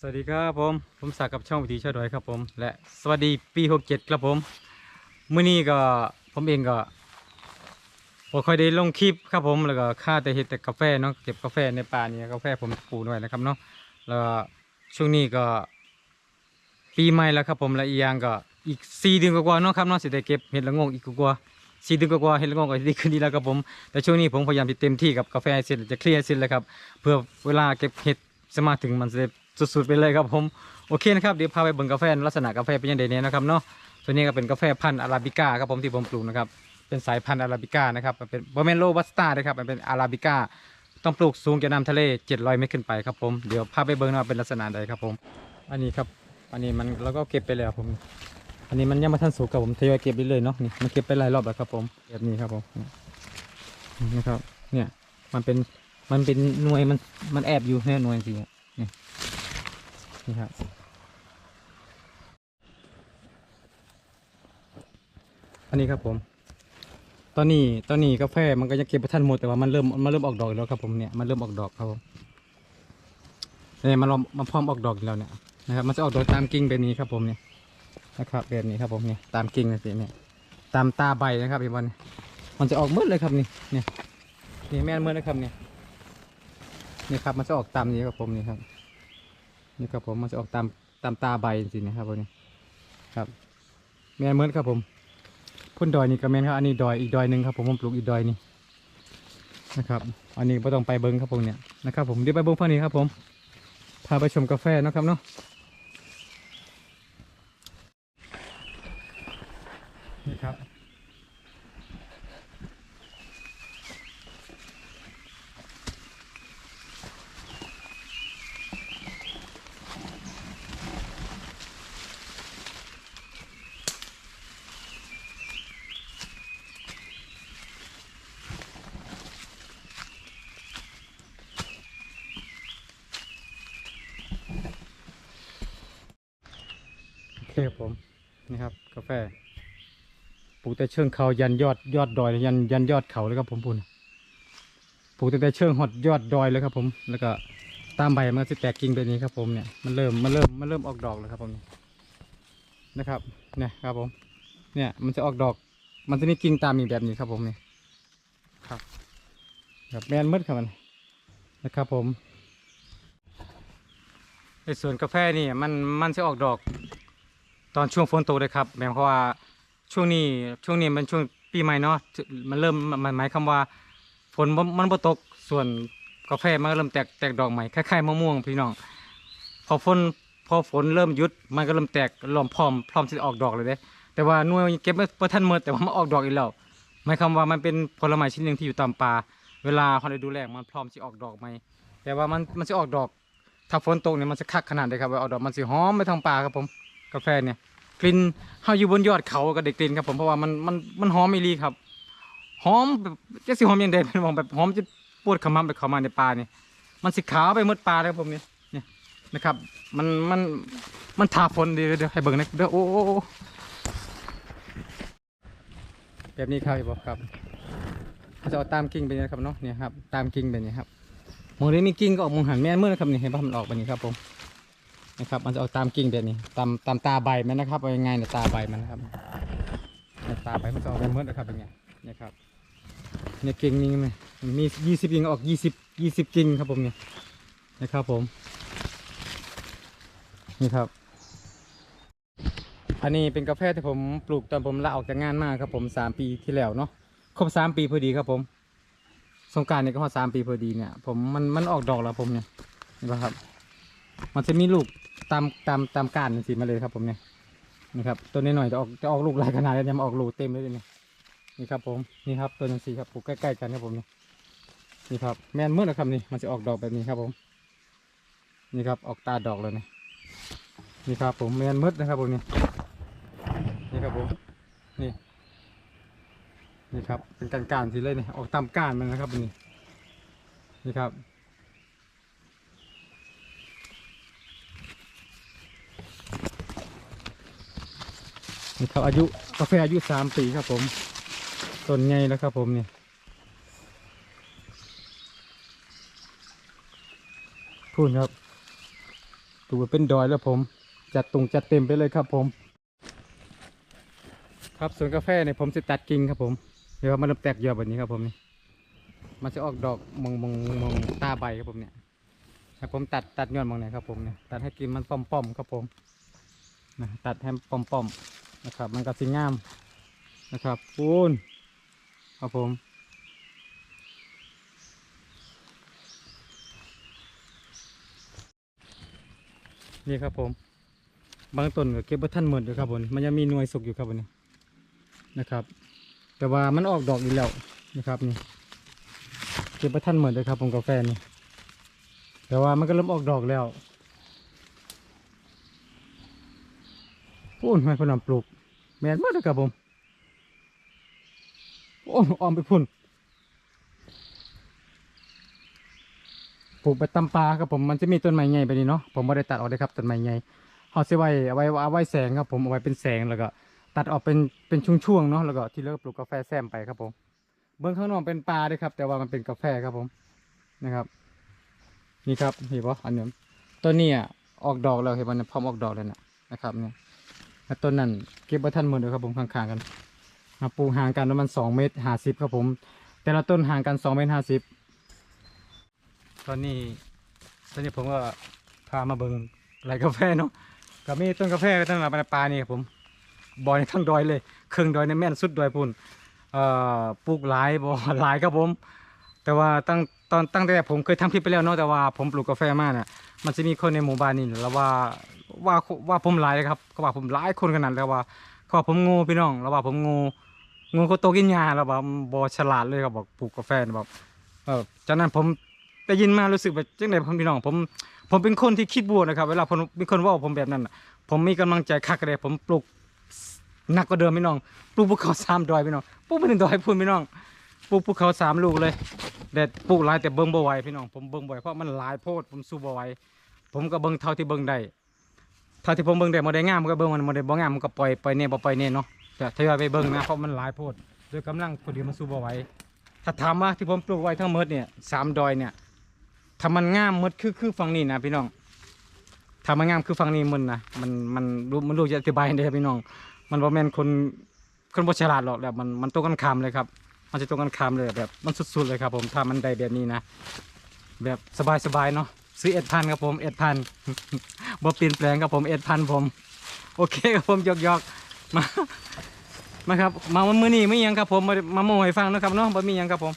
สวัสดีครับผม ผมศักดิ์กับช่องวิถีชาวดอยครับผม และสวัสดีปีหกเจ็ดครับผมมื้อนี้ก็ผมเองก็บ่ค่อยได้ลงคลิปครับผมแล้วก็ค่าแต่เฮ็ดแต่กาแฟเนาะเก็บกาแฟในป่านี่กาแฟผมปลูกไว้นะครับเนาะแล้วช่วงนี้ก็ ปีใหม่แล้วครับผมและอีกอย่างก็อีกสี่เดือนกว่าๆเนาะครับเนาะสิได้เก็บเห็ดละงงอีกกว่าสี่เดือนกว่าๆเห็ดละงงก็ดีขึ้นดีแล้วครับผม แต่ช่วงนี้ผมพยายามที่เต็มที่กับกาแฟเสร็จจะเคลียร์เสร็จแล้วครับเพื่อเวลาเก็บเห็ดจะมาถึงมันจะ สุดๆไปเลยครับผมโอเคนะครับเดี๋ยวพาไปเบิ่งกาแฟลักษณะกาแฟเป็นยังไงเนี่ยนะครับเนาะตัวนี้ก็เป็นกาแฟพันธุ์อาราบิก้าครับผมที่ผมปลูกนะครับเป็นสายพันธุ์อาราบิก้านะครับมันเป็นบอเมนโลบัสตานะครับมันเป็นอาราบิก้าต้องปลูกสูงจากน้ำทะเล 700 เมตรขึ้นไปครับผมเดี๋ยวพาไปเบิ่งนะว่าเป็นลักษณะใดครับผมอันนี้ครับอันนี้มันเราก็เก็บไปแล้วผม อันนี้มันยังไม่ทันสุกครับผมทยอยเก็บไปเลยเนาะนี่มันเก็บไปหลายรอบแล้วครับผมแบบนี้ครับผมนี่ครับเนี่ยมันเป็นมันเป็นหน่วยมันมันแอบอยู่เนี่ยหน่วยสิเนี่ย นี่ครับอันนี้ครับผม ตอนนี้ตอนนี้กาแฟมันก็ยังเก็บไม่ทันหมดแต่ว่ามันเริ่มมันเริ่มออกดอกแล้วครับผมเนี่ยมันเริ่มออกดอกครับผมเนี่ยมันรอมันพร้อมออกดอกแล้วเนี่ยนะครับมันจะออกดอกตามกิ่งแบบนี้ครับผมเนี่ยนะครับแบบนี้ครับผมเนี่ยตามกิ่งนะสิเนี่ยตามตาใบนะครับพี่บอลเนี่ยมันจะออกมืดเลยครับนี่เนี่ยนี่แม่นมืดนะครับเนี่ยนี่ครับมันจะออกตามนี้ครับผมนี่ครับ นี่ครับผมมันจะออกตามตามตาใบสินะครับผมนี่ครับแม่นมืดครับผมพุ่นดอยนี่ก็แมนครับอันนี้ดอยอีกดอยหนึ่งครับผมผมปลูกอีกดอยนี่นะครับ อันนี้ไม่ต้องไปเบิ้งครับผมเนี่ยนะครับผมเดี๋ยวไปเบิ้งฝั่งนี้ครับผมพาไปชมกาแฟนะครับเนาะ คครับผมนี่ครับ กาแฟปลูกแต่เชิงเขายันยอดยอดดอยเลยยันยันยอดเขาเลยครับผมปุ่นปลูกตั้งแต่เชิงหดยอดดอยเลยครับผม แล้วก็ตามใบมันจะแตกกิ่งแบบนี้ครับผมเนี่ยมันเริ่มมันเริ่มมันเริ่มออกดอกแล้วครับผมนะครับเนี่ยครับผม เนี่ยมันจะออกดอก มันจะมีกิ่งตามอีกแบบนี้ครับผมเนี่ยครับครับแมนมืดครับมันนะครับผมในส่วนกาแฟนี่มันมันจะออกดอก ตอนช่วงฝนตกเลยครับแม้เพราะว่าช่วงนี้ช่วงนี้มันช่วงปีใหม่เนาะมันเริ่มมันหมายคำว่าฝนมันบ่ตกส่วนกาแฟมันเริ่มแตกแตกดอกใหม่คล้ายๆมะม่วงพี่น้องพอฝนพอฝนเริ่มหยุดมันก็เริ่มแตกเริ่มพร้อมพร้อมที่จะออกดอกเลยเด้แต่ว่าหน่วยเก็บไม่บ่ทันหมดแต่ว่ามันออกดอกอีกแล้วหมายความว่ามันเป็นผลไม้ชนิดหนึ่งที่อยู่ตามป่าเวลาเขาได้ดูแลมันพร้อมที่ออกดอกไหมแต่ว่ามันมันจะออกดอก ถ้าฝนตกเนี่ยมันจะคักขนาดเลยครับว่าออกดอกมันสิหอมไปทางป่าครับผมกาแฟเนี่ย กลิ่นเฮาอยู่บนยอดเขาก็ได้กลิ่นครับผมเพราะว่ามันมันมันหอมอีหลีครับหอมแบบจะสิหอมยังไงมองแบบหอมจะปวดขมำไปเข้ามาในป่านี่มันสิขาวไปหมดป่าเลยครับผมเนี่ยเนี่ยนะครับ มันมันมันทาฝนเดี๋ยวเดี๋ยวให้เบิ่งนะเดี๋ยวโอ้โอ้โอ้แบบนี้ครับพี่บอกครับเขาจะเอาตามกิ่งไปนะครับเนาะเนี่ยครับตามกิ่งไปนี่ครับมองนี้มีกิ่งก็ออกมองหันแม่นเมื่อนะครับนี่เห็นป่ะมันออกไปนี่ครับผม นะครับมันจะออกตามกิ่งแบบนี้ตามตามตาใบมันนะครับเอายังไงเนี่ยตาใบมันนะครับตาใบมันจะออกเป็นมืดนะครับอย่างเงี้ยเนี่ครับเนี่ยกิ่งนี้ไหมมียี่สิบกิ่งออกยี่สิบยี่สิบกิ่งครับผมเนี่ยนะครับผมนี่ครับ อันนี้เป็นกาแฟที่ผมปลูกตอนผมลาออกจากงานมาครับผมสามปีที่แล้วเนาะครบสามปีพอดีครับผมสงการเนี่ยก็พอสามปีพอดีเนี่ย ผมมันมันออกดอกแล้วผมเนี่ยเห็นะครับ มันจะมีลูกตามตามตามก้านสีมาเลยครับผมเนี่ยนี่ครับตัวนี้หน่อยจะออกจะออกลูกหลายขนาดแล้วเนี่ยมาออกลูกเต็มเลยเนี่ยนี่ครับผมนี่ครับตัวนี้สีครับปลูกใกล้ๆกันครับผมเนี่ยนี่ครับแม่นมืดนะครับนี่มันจะออกดอกแบบนี้ครับผม นี่ครับออกตาดอกเลยเนี่ยนี่ครับผมแม่นมืดนะครับผมเนี่ยนี่ครับผมนี่นี่ครับเป็นการการสีเลยเนี่ยออกตามก้านมันนะครับนี่นี่ครับ นี่ครับอายุกาแฟอายุสามปีครับผมต้นไงแล้วครับผมนี่พูดครับดูว่าเป็นดอยแล้วผม จัดตรงจัดเต็มไปเลยครับผม ครับสวนกาแฟเนี่ยผมจะตัดกิ่งครับผมเดี๋ยวมันเริ่มแตกยอดแบบนี้ครับผมนี่มันจะออกดอกมองมองมองตาใบครับผมเนี่ยครับผมตัดตัดยอดมองไหนครับผมเนี่ยตัดให้กิ่งมันป้อมๆครับผมนะตัดให้ป้อมๆ นะครับ มันก็สิงามนะครับปูนครับผมนี่ครับผม บางต้นก็เก็บไว้ท่านหมดเลยครับผมมันยังมีหน่วยสุกอยู่ครับผมนี่นะครับ แต่ว่ามันออกดอกอีกแล้วนะครับนี่เก็บไว้ท่านหมดเลยครับผมกาแฟนี่แต่ว่ามันก็เริ่มออกดอกแล้ว พูนไม่พนำปลูก แมนหมดเลยครับผม โอ้ออมไปพุ่นปลูกไปตำปลาครับผมมันจะมีต้นไม้ใหญ่ไปนี่เนาะผมไม่ได้ตัดออกเลยครับต้นไม้ใหญ่เขาเสไว้เอาไว้เอาไว้แสงครับผมเอาไว้เป็นแสงแล้วก็ ตัดออกเป็นเป็นช่วงๆเนาะแล้วก็ที่เหลิกปลูกกาแฟแซมไปครับผมเบื้องข้างนอกเป็นปลาด้วยครับ แต่ว่ามันเป็นกาแฟครับผมนะครับ นี่ครับเห็นปะอันนี้ต้นนี้อะออกดอกแล้วเห็นมันพร้อมออกดอกเลยนะนะครับเนี่ย แล้วต้นนั้นเก็บไว้ท่านหมดเลยครับผมข้างๆกันมาปลูกห่างกันประมาณสองเมตรห้าสิบครับผม แต่ละต้นห่างกันสองเมตรห้าสิบตอนนี้ตอนนี้ผมก็พามาเบิ่งไรกาแฟเนาะก็มีต้นกาแฟตั้งแต่ปลานี่ครับผมบอยทั้งดอยเลยเครื่องดอยในแม่นสุดดอยปุ่นปลูกหลายบ่หลายครับผม แต่ว่าตั้งตอนตั้งแต่ผมเคยทำคลิปไปแล้วเนาะแต่ว่าผมปลูกกาแฟมากน่ะมันจะมีคนในหมู่บ้านนี่แล้วว่า ว่าว่าผมหลายเลยครับเขาว่าผมหลายคนขนาดแล้วว่าเขาว่าผมงูพี่น้องแล้วว่าผมงูงูเขาโตกินยาแล้วว่าบ่ฉลาดเลยครับบอกปลูกกาแฟแบบเออจากนั้นผมได้ยินมารู้สึกแบบจังไดพี่น้องผมผมเป็นคนที่คิดบวกนะครับ เวลาผมมีคนว่าผมแบบนั้นผมมีกำลังใจคักเลยผมปลูกหนักกว่าเดิมพี่น้องปลูกภูเขาสามดอยพี่น้องปลูกไปหนึ่งดอยพูนพี่น้องปลูกภูเขาสามลูกเลยแต่ปลูกหลายแต่เบิ้งบ่ไหวพี่น้องผมเบิ้งบ่ไหวเพราะมันหลายโพดผมสู้บ่ไหวผมก็เบิ้งเท่าที่เบิ้งได้ เท่าที่ผมเบิ้งได้บ่ได้งามมันก็เบิ้งมันบ่ได้บ่งามมันก็ปล่อยปล่อยเนี่ยบ่ปล่อยเนี่ยเนาะแต่ทยอยไปเบิ้งนะเพราะมันหลายโพดด้วยกำลังคนเดียวมันสู้บ่ไหวถ้าถามว่าที่ผมปลูกไว้ทั้งหมดเนี่ยสามดอยเนี่ยถ้ามันงามหมดคือคือฝั่งนี้นะพี่น้องถ้ามันงามคือฟังนี้มันนะมันมันรู้มันรู้จะอธิบายไงครับพี่น้อง มันบ่แม่นคนคนบ่ฉลาดหรอกแบบมันมันตรงกันข้ามเลยครับ มันจะตรงกันข้ามเลยแบบ มันสุดๆเลยครับ ผมถ้ามันได้แบบนี้นะ แบบสบายๆเนาะ ซื้อเอ็ดพันครับผมเอ็ดพันบ่เปลี่ยนแปลงครับผมเอ็ดพันผม โอเคครับผมยอกๆมามาครับมาวันมื้อนี้ไม่ยังครับผมมามาโมให้ฟังนะครับเนาะบ่มียังครับผม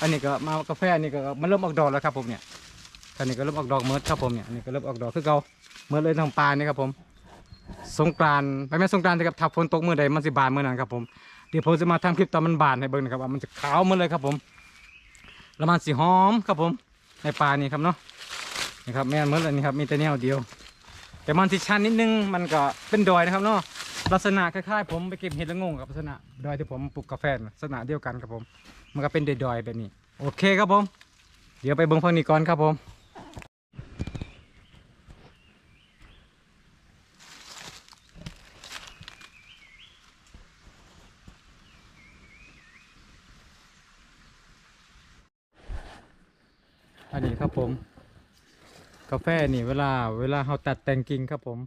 อันนี้ก็มากาแฟนนี้ก็มันเริ่มออกดอกแล้วครับผมเนี่ยอันนี้ก็เริ่มออกดอกเมิดครับผมเนี่ยอันนี้ก็เริ่มออกดอกคือเก่าเมิดเลยทางปลานี่ครับผม สงกรานต์ไปแม่สงกรานต์กับทับฝนตกเมื่อใดมันสิบานเมื่อนั้นครับผมเดี๋ยวผมจะมาทำคลิปตอนมันบานให้เบิ่งนะครับว่ามันจะขาวหมดเลยครับผมแล้วมันสีหอมครับผมในปลานี่ครับเนาะ นี่ครับแม่นเมิดเลยนี่ครับมีแต่แนวเดียว แต่มันที่ชันนิดนึงมันก็เป็นดอยนะครับเนาะลักษณะคล้ายๆผมไปเก็บเห็ดละโงงกับลักษณะดอยที่ผมปลูกกาแฟลักษณะเดียวกันครับผม มันก็เป็นดอยๆแบบนี้ โอเคครับผม เดี๋ยวไปเบิ้งฝั่งนี้ก่อนครับผม อันนี้ครับผม กาแฟนี่เวลาเวลาเราตัดแต่งกิ่งครับผม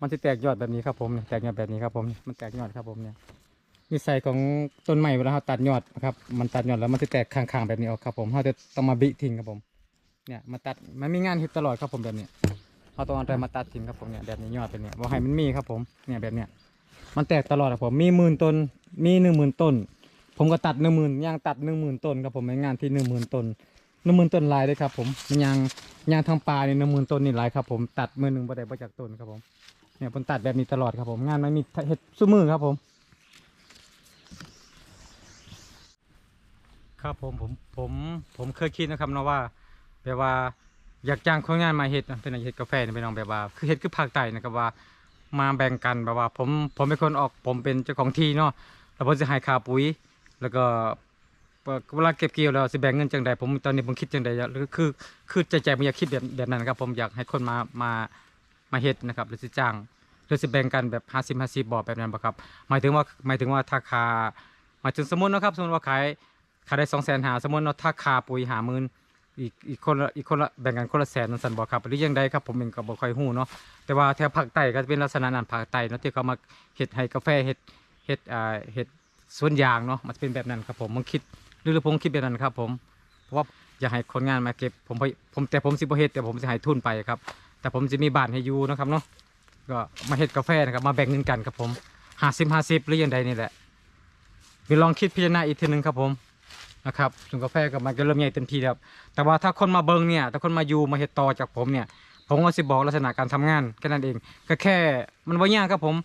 มันจะแตกยอดแบบนี้ครับผมแตกยอดแบบนี้ครับผมมันแตกยอดครับผมเนี่ยนิสัยของต้นไม้เวลาเราตัดยอดนะครับมันตัดยอดแล้วมันจะแตกข้างๆแบบนี้ออกครับผมเราจะต้องมาบิทิ้งครับผมเนี่ยมาตัดมันมีงานเฮ็ดตลอดครับผมแบบนี้เราต้องเอาอะไรมาตัดทิ้งครับผมเนี่ยแบบนี้ยอดเป็นเนี่ยว่าให้มันมีครับผมเนี่ยแบบเนี้ยมันแตกตลอดครับผมมีหมื่นต้นมีหนึ่งหมื่นต้น ผมก็ตัดหนึ่งหมื่นยางตัดหนึ่งหมื่นต้นครับผมในงานที่หนึ่งหมื่นต้น นึ่งหมื่นต้นลายเลยครับ ผมมันยางยางทางปลาเนี่ยนึ่งหมื่นต้นนี่ลายครับ ผมตัดมือหนึ่งบ่ได้บ่จากต้นครับผมเนี่ยผมตัดแบบนี้ตลอดครับ ผมงานมันมีเห็ดซุ้มือครับผม ครับผมผมผมผมเคยคิดนะครับเนาะว่าแบบว่าอยากจ้างคนงานมาเห็ดนะเป็นเห็ดกาแฟนี่เป็นน้องแบบว่า คือเห็ดคือภาคใต้นะครับว่า มาแบ่งกันแบบว่า ผมผมเป็นคนออกผมเป็นเจ้าของที่เนาะแล้วผมจะให้ค่าปุ๋ย แล้วก็ เวลาเก็บเกี่ยวแล้วสิแบ่งเงินจังใดผมตอนนี้ผมคิดจังใดคือคือคือใจใจผมอยากคิดแบบแบบนั้นครับผมอยากให้คนมามามาเฮ็ดนะครับหรือสิจ้างหรือสิแบ่งกันแบบห้าสิบห้าสิบบ่แบบนั้นบ่ครับหมายถึงว่าหมายถึงว่าถ้าคาหมายถึงสมมตินะครับสมมติว่าขายขายได้สองแสนหาสมมติเราถ้าคาปุ๋ยหาหมื่นอีกอีกคนละอีกคนละแบ่งกันคนละแสนนั่นสันบอกครับหรือยังใดครับผมเองก็บ่ค่อยฮู้เนาะแต่ว่าแถวภาคใต้ก็จะเป็นลักษณะนั้นภาคใต้เนาะที่เขามาเฮ็ดให้กาแฟเฮ็ดเฮ็ดอ่าเฮ็ดสวนยางเนาะมันจะเป็นแบบนั้นครับผมมันคิด หรือผมคิดแบบนั้นครับ ผมเพราะว่าอยากให้คนงานมาเก็บผมผมแต่ผมสิบเฮ็ดแต่ผมสิให้ทุนไปครับ แต่ผมจะมีบ้านให้อยู่นะครับเนาะก็มาเฮ็ดกาแฟนะครับมาแบ่งเงินกันครับผม50 50หรือยังใดนี่แหละไปลองคิดพิจารณาอีกทีหนึ่งครับผมนะครับส่วนกาแฟก็มันก็เริ่มใหญ่เต็มทีแล้วแต่ว่าถ้าคนมาเบิงเนี่ยถ้าคนมาอยู่มาเฮ็ดต่อจากผมเนี่ย ผมก็สิบอกลักษณะการทำงานแค่นั้นเอง ก็แค่มันว่ายากครับผม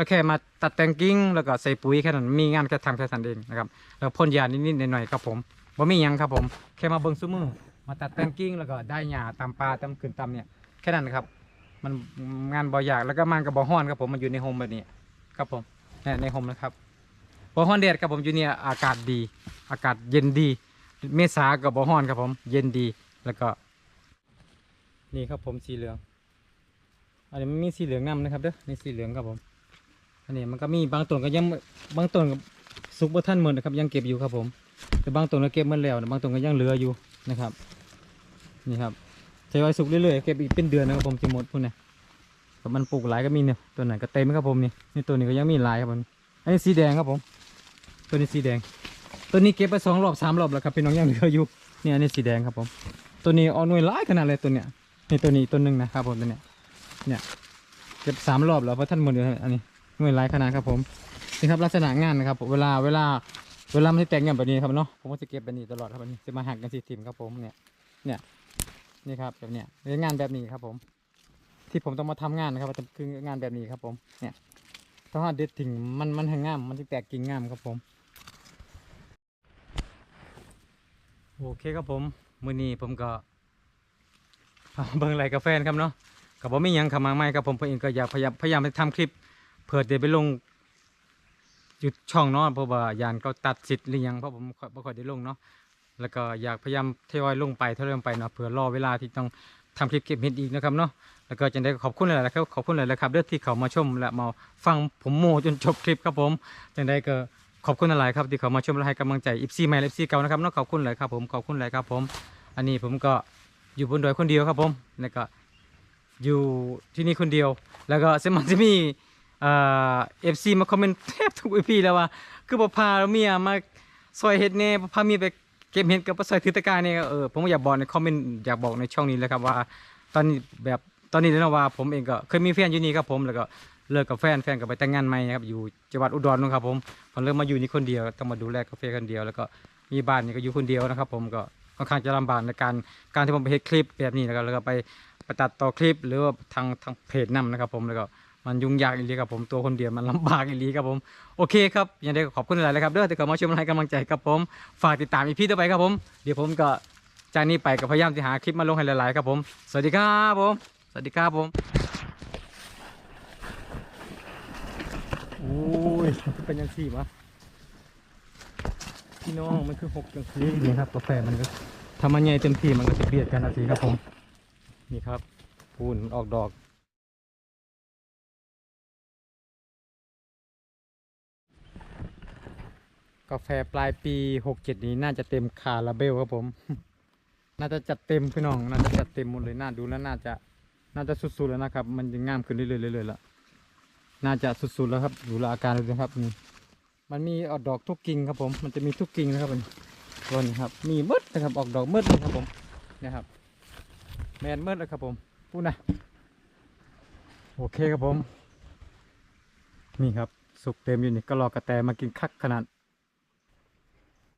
ก็แค่มาตัดแต่งกิ้งแล้วก็ใส่ปุ๋ยแค่นั้นมีงานแค่ทำแค่นั้นเองนะครับแล้วพ่นยานิดๆหน่อยๆครับผมว่ามียังครับผมแค่มาเบิ้งซุ้มือมาตัดแต่งกิ้งแล้วก็ได้หญ้าตามปลาตามขึ้นตามเนี่ยแค่นั้นนะครับมันงานบ่ยากแล้วก็มันก็บ่ฮ้อนครับผมมันอยู่ในโฮมแบบนี้ครับผมเนี่ยในโฮมนะครับบ่ฮ้อนแดดครับผมอยู่เนี่ยอากาศดี อากาศเย็นดี เมษากับบ่ฮ้อนครับผม เย็นดีแล้วก็ นี่ครับผมสีเหลืองอันนี้มันมีสีเหลืองนำนะครับเด้อนี่สีเหลืองครับผม อันนี้มันก็มีบางต้นก็ยังบางต้นก็สุกบ่ทันหมดนะครับยังเก็บอยู่ครับผม แต่บางต้นก็เก็บหมดแล้วนะบางต้นก็ยังเหลืออยู่นะครับนี่ครับใช้ไว้สุกเรื่อยๆเก็บอีกเป็นเดือนนะครับผมจะหมดพุ่นเนี่ยก็มันปลูกหลายก็มีเนี่ยตัวไหนก็เต็มครับผมนี่นี่ตัวนี้ก็ยังมีหลายครับผมอันนี้สีแดงครับผม ตัวนี้สีแดง ตัวนี้เก็บไปสองรอบสามรอบแล้วครับพี่น้องยังเหลืออยู่เนี่ยอันนี้สีแดงครับผม ตัวนี้อาหน่วยร้ายขนาดเลยตัวเนี้ยนี่ตัวนี้ตัวหนึ่งนะครับผมตัวเนี้ยเนี่ยเก็บสามรอบแล้วเพราะท่านหมดอยู่อันนี้ หน่วยร้ายขนาดครับผมนี่ครับลักษณะงานนะครับผมเวลาเวลาเวลามันจะแต่งงานแบบนี้ครับเนาะผมก็จะเก็บแบบนี้ตลอดครับอันนี้จะมาหักกันสีทิมครับผมเนี่ยเนี่ยนี่ครับแบบเนี้ยงานแบบนี้ครับผม ที่ผมต้องมาทำงานนะครับคืองานแบบนี้ครับผมเนี่ยถ้าหาเด็ดถึงมันมันแห้งงามมันจะแตกกิ่งงามครับผมโอเคครับผมมื้อนี้ผมก็เบิ่งไหลกาแฟนครับเนาะกับผมไม่ยังคำมาไม่ครับผมเพื่อนก็อยากพยายามพยายามไปทำคลิป เผื่อเดี๋ยวไปลงหยุดช่องเนาะเพราะว่ายานก็ตัดสิทธิ์หรือยังเพราะผมไม่ค่อยได้ลงเนาะแล้วก็อยากพยายามทยอยลงไปทยอยลงไปเนาะเผื่อรอเวลาที่ต้องทำคลิปเก็บเห็ดอีกนะครับเนาะแล้วก็จะได้ขอบคุณหลายๆครับขอบคุณหลายๆครับเด้อที่เขามาชมและมาฟังผมโมจนจบคลิปครับผมจังได้ก็ขอบคุณหลายๆครับที่เขามาชมและให้กำลังใจอิฟซีใหม่และอิฟซีเก่านะครับเนาะขอบคุณหลายครับผมขอบคุณหลายครับผม อันนี้ผมก็อยู่บนดอยคนเดียวครับผมแล้วก็อยู่ที่นี่คนเดียว แล้วก็สมันจะมี เอ่อฟซีมาคอมเมนต์แทบทุกอีพีแล้วว่า คือบ่พาเมียมาซอยเฮ็ดแหน่บ่พาเมียไปเก็บเห็ดกับบ่ซอยถือตะกร้ารเนี่ยเออผมอยากบอกในคอมเมนต์อยากบอกในช่องนี้เลยครับว่า ตอนนี้แบบตอนนี้เนะว่าผมเองก็เคยมีแฟนอยู่นี่ครับผมแล้วก็เลิกกับแฟนแฟนก็ไปแต่งงานใหม่ครับอยู่จังหวัดอุดรนู่นครับผมผมเริ่มมาอยู่นี่คนเดียวต้องมาดูแลกาแฟคนเดียว แล้วก็มีบ้านนี่ก็อยู่คนเดียวนะครับ ผมก็ค่อนข้างจะลำบากในการการที่ผมไปเฮ็ดคลิปแบบนี้นะครับแล้วก็ไปไปตัดต่อคลิปหรือว่าทางทางเพจนํนะครับ ผมแล้วก็ มันยุ่งยากอีหลีครับผมตัวคนเดียวมันลำบากอีหลีครับผมโอเคครับยังไงก็ขอบคุณหลายเลยครับเด้อที่เข้ามาชมให้กำลังใจครับผมฝากติดตามอีพีต่อไปครับผมเดี๋ยวผมก็จากนี้ไปก็พยายามจะหาคลิปมาลงให้หลายๆครับผมสวัสดีครับผมสวัสดีครับผมโอ้ยเป็นยังสี่วะพี่น้องมันคือหกจังสี่นี่ครับกาแฟมันก็ทำมันใหญ่เต็มที่มันก็จะเบียดกันนะสิครับผมนี่ครับปูนออกดอก กาแฟปลายปีหกเจ็ดนี้น่าจะเต็มคาราเบลครับผม น่าจะจัดเต็มพี่น้อง น่าจะจัดเต็มหมดเลย น่าดูแล้วน่าจะ น่าจะสุดๆแล้วนะครับ มันจะงามขึ้นเรื่อยๆเรื่อยล้วน่าจะสุดๆแล้วครับ ดูแลอาการเลยนะครับนี่ มันมีออกดอกทุกกิ่งครับผม มันจะมีทุกกิ่งนะครับมันตัวนี้ครับ มีมืดนะครับ ออกดอกมืดเลยครับผมนะครับ แมนมืดเลยครับผมพูดนะ โอเคครับผม นี่ครับ สุกเต็มอยู่นี่ก็รอกระแตมากินคักขนาด